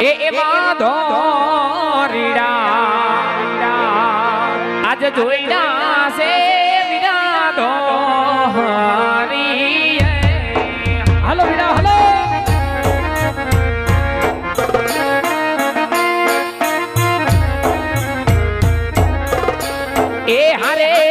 એ એમાં ધોરીડા. આજ જોઈડા છે વિના ધોરી હાલો વિડા હાલો. એ હારે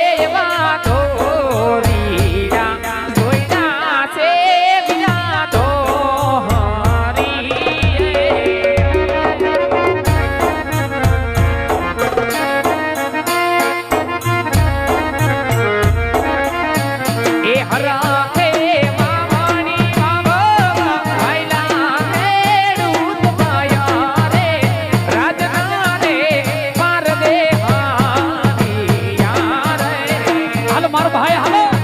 મારો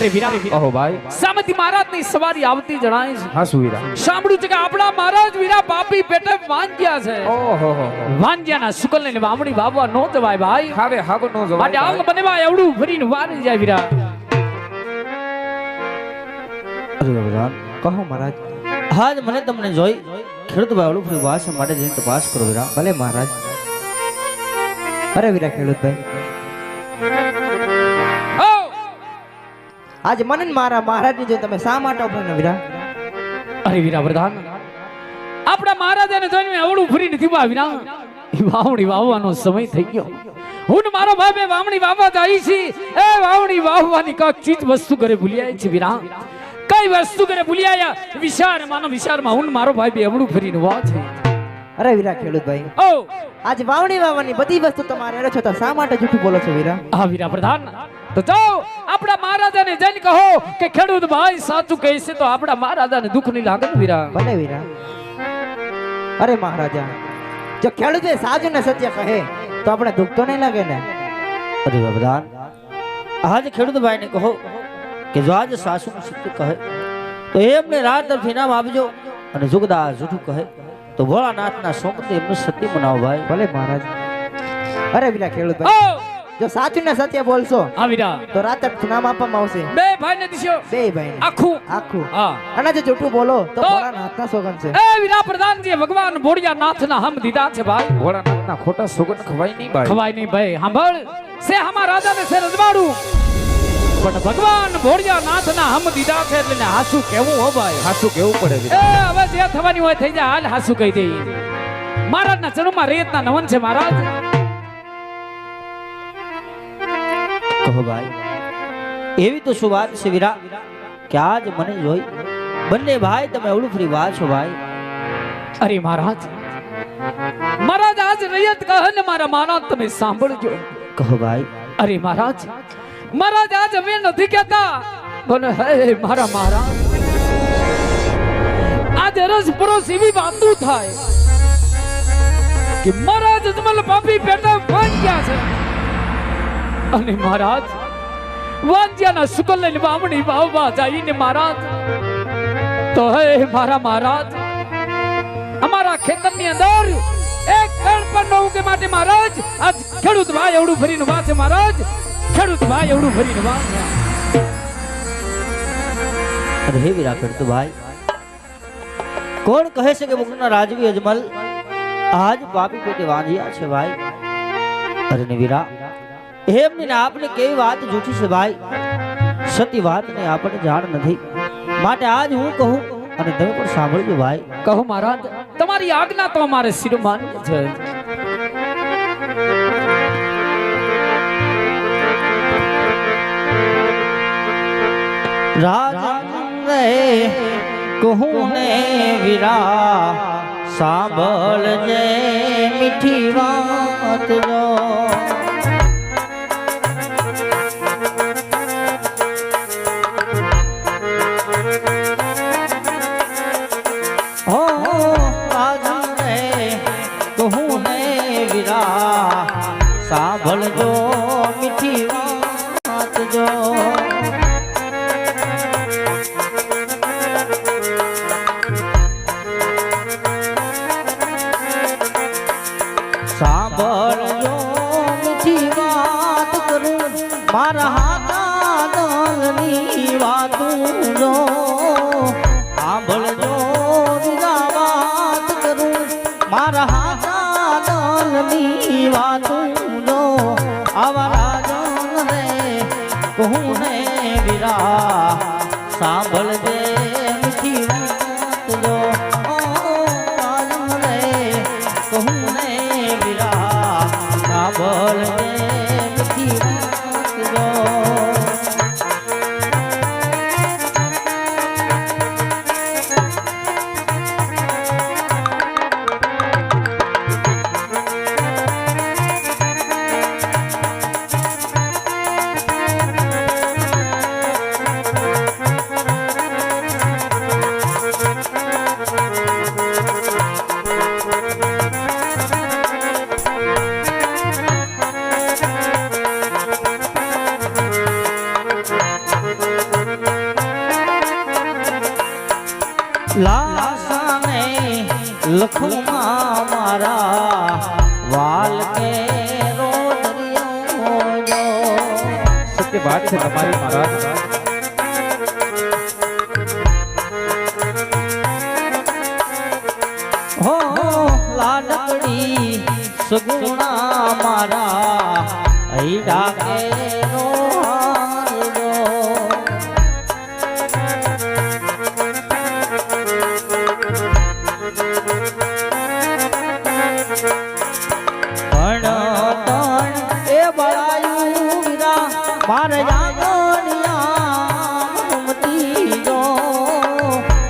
અરે વીરા ઓહો ભાઈ. સામતી મહારાજની સવારી આવતી જણાય છે. હા સુવીરા સાંભળ્યું છે કે આપણા મહારાજ વીરા પાપી પેટે વાંજ્યા છે. ઓહો હો હો. વાંજ્યાના શુકલ ને વામણી વાવવા નો જવાય ભાઈ. હવે હાગો નો જવાય માટે આંગ બનેવા એવડું ફરીને વારી જાય વીરા કહો મહારાજ. હાજ મને તમને જોઈ. ખેડૂત ભાઈ ઓલું ફરી વાસ માટે જઈને તપાસ કરો વીરા ભલે મહારાજ. અરે વીરા ખેડૂત ભાઈ આજે મને મારા મહારાજની જો તમે શા માટે ઊભા ને વીરા? અરે વીરા પ્રધાન આપણા મહારાજાને જોઈને અવળું ફરી નથી વીરા. વાવણી વાવવાનો સમય થઈ ગયો. હું ને મારો ભાઈ વાવણી વાવવા જાય છે એ વાવણી વાવવાની કાક ચીજ વસ્તુ ઘરે ભૂલી આવી છે વીરા. કઈ વસ્તુ ઘરે ભૂલી આયા વિચાર માનો વિચારમાં હું ને મારો ભાઈ બે અવળું ફરીને વા છે. અરે વીરા ખેડૂત ભાઈ ઓ! આજે વાવણી વાવવાની બધી વસ્તુ તમારે છો તો શા માટે જૂઠું બોલો છો વીરા? હા વીરા પ્રધાન તો જાઓ આપણા મહારાજાને જઈને કહો કે ખેડૂત ભાઈ સાચું કહે છે તો આપણા મહારાજાને દુઃખ નહીં લાગે ને વીરા ભલે વીરા અરે મહારાજા જો ખેડૂતે ભાઈ સાચું ને સત્ય કહે તો આપણે દુઃખ તો નહીં લાગે ને? અરે ભગવાન આજ ખેડૂત ભાઈને કહો કે જો આજ સાસુ સત્ય કહે તો એમને રાત તરફ ઇનામ આપજો અને જુગદા જૂઠું કહે તો ભોળાનાથના સોમતે એમને સત્ય બનાવો ભાઈ. ભલે મહારાજ. અરે વીરા ખેડૂત ઓ જો સાચું ને સત્ય બોલશો હા વીરા તો રાત ઇનામ આપવામાં આવશે. બે ભાઈ ને દીશો. બે ભાઈ આખું. આખું. હા. અને જો જૂઠું બોલો તો? ભોળાનાથના સોગન છે. એ વીરા પ્રધાનજી ભગવાન ભોળિયા નાથના હમ દીધા છે ભાઈ. ભોળાનાથના ખોટા સોગન ખવાય નહીં ભાઈ. ખવાય નહીં ભાઈ. સાંભળ સે હમા રાજાને સે રજવાડું. પણ ભગવાન ભોળિયા નાથના હમ દીધા છે એટલે ને હાસુ કેવું હો ભાઈ. હાચું કેવું પડે એ હવે જે થવાની હોય થઈ જાય હાલ હાસુ કહી દે મહારાજના ચરણમાં રેતના નવન છે મહારાજ. કહો ભાઈ. એવી તો શું વાત છે વીરા કે આજ મને જોઈ બંને ભાઈ તમે ઉડફરી ફરી છો ભાઈ. અરે મહારાજ મહારાજ આજ રયત કહે ને મારા મહારાજ તમે સાંભળજો. કહો ભાઈ. અરે મહારાજ મહારાજ આજ અમે નથી કહેતા. પણ હે મારા મહારાજ આજ રસ પરોસ એવી વાતું થાય કે મહારાજ અજમલ પાપી પેટા ક્યાં છે. અને મહારાજ વાંજ્યાના સુકલ લઈને વામણી વાવવા જઈને મહારાજ, તો હે મારા મહારાજ, અમારા ખેતરની અંદર એક કણ પણ ન ઉગે માટે મહારાજ, આજ ખેડૂત ભાઈ એવડું ભરીને વાંચે મહારાજ, ખેડૂત ભાઈ એવડું ભરીને વાંચે. અરે હે વીરા ખેડૂત ભાઈ, કોણ કહે છે કે મુકના રાજવી અજમલ આજ પાપી પેટે વાંધ્યા છે ભાઈ? અરે વીરા એમની ને આપને કેવી વાત જૂઠી છે ભાઈ? સતી વાત ને આપણને જાણ નથી. માટે આજ હું કહું અને તમે પણ સાંભળજો ભાઈ. કહો મહારાજ તમારી આજ્ઞા તો અમારે શિરોમાન છે. રાજા રે કહું ને વીરા સાંભળજે મીઠી વાત જો. સાંભળજો મીઠી વાંચજો સાંભળજો મીઠી વાત કરું, મારા હાથા દલની વાતું જો. સાંભળજો બીજા વાત કરું, મારા હાથા દલની વાતું જો આવા રે કહું ને વીરા? સાંભળજે મીઠી વાત જો. રે લાસાને લખું મારા વાલ કે સત્ય વાત છે તમારી મહારાજ. હો લાડકડી સગુણા મારા. હૈડા કે મારે જાગણિયા મતી જો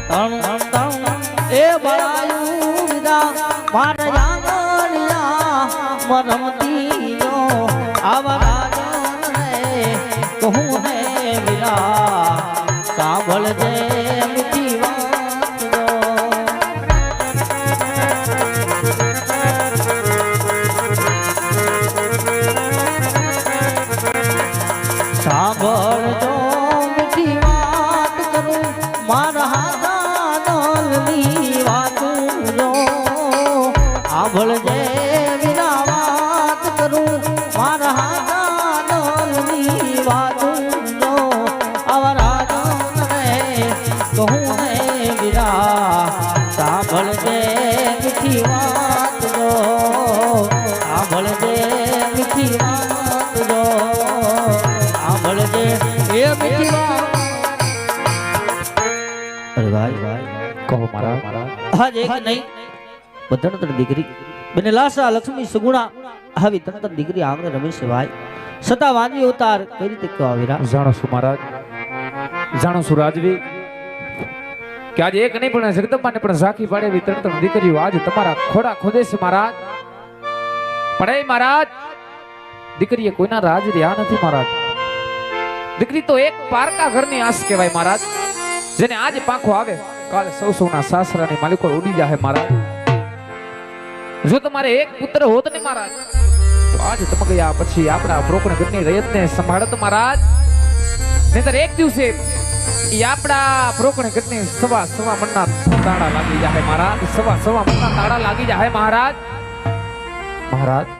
તણ તણ એ બળાયું વીરા મારે જાગણિયા મરમતી જો આવા રાજન રે હે વીરા સાંભળજે સાંભળજો અરે ભાઈ ભાઈ કહો મહારાજ આજ એક નહીં બધાને ત્રણ દીકરી. બને લાસા લક્ષ્મી સુગુણા આવી ત્રણ ત્રણ દીકરી આંગણે રમી ભાઈ સતા વાંજી અવતાર કઈ રીતે કહેવા આવીરા? જાણો છું મહારાજ જાણો છું રાજવી કે આજે એક નહીં પણ જગદંબાને પણ ઝાંખી પાડે એવી ત્રણ ત્રણ દીકરીઓ આજે તમારા ખોડા ખોદે છે મહારાજ. પણ એ મહારાજ દીકરીએ કોઈના રાજ રહ્યા નથી મહારાજ. દીકરી તો એક પારકા ઘરની આસ કહેવાય મહારાજ. જેને આજે પાંખો આવે, કાલે સૌ સૌના સાસરાની માલિકો ઉડી જાય મહારાજ જો તમારે એક પુત્ર હોત ને મહારાજ, તો આજે તમે ગયા પછી આપણા બ્રોકણ ઘરની રયતને સંભાળત મહારાજ. નહીતર એક દિવસે ઈ આપણા બ્રોકણ ઘરની સવા સવા મણના તાળા લાગી જાય મહારાજ. સવા સવા મણના તાળા લાગી જાય મહારાજ. મહારાજ